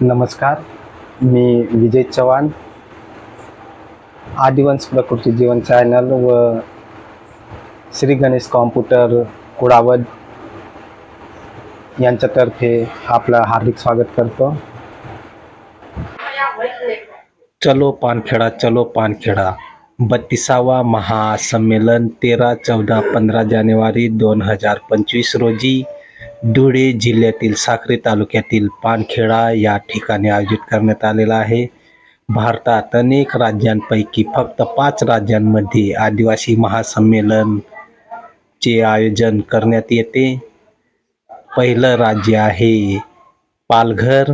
नमस्कार मी विजय चव्हाण. आदिवंश प्रकृती जीवन चॅनल व श्री गणेश कॉम्प्युटर कुडावद यांच्यातर्फे आपलं हार्दिक स्वागत करतो. चलो पानखेडा चलो पानखेडा. बत्तीसावा महासंमेलन तेरा चौदा पंधरा जानेवारी दोन हजार पंचवीस रोजी धुळे जिल्ह्यातील साक्री तालुक्यातील पानखेडा या ठिकाणी आयोजित करण्यात आलेला आहे. भारतात अनेक राज्यांपैकी फक्त पाच राज्यांमध्ये आदिवासी महासंमेलन चे आयोजन करण्यात येते. पहिलं राज्य आहे पालघर.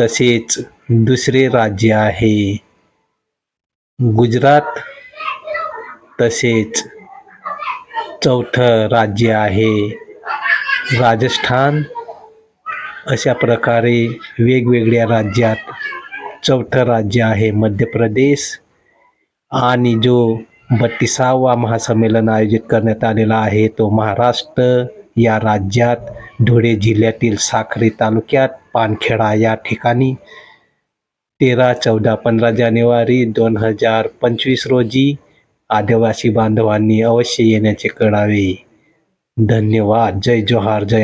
तसेच दुसरे राज्य आहे गुजरात. तसेच चौथं राज्य आहे. राजस्थान अशा प्रकारे वेगवेगळ्या राज्यात चौथं राज्य आहे मध्य प्रदेश आणि जो बत्तीसावा महासंमेलन आयोजित करण्यात आलेला आहे तो महाराष्ट्र या राज्यात धुळे जिल्ह्यातील साखरे तालुक्यात पानखेडा या ठिकाणी तेरा चौदा पंधरा जानेवारी दोन हजार पंचवीस रोजी आदिवासी बांधवांनी अवश्य येण्याचे कळावे. धन्यवाद. जय जोहार. जय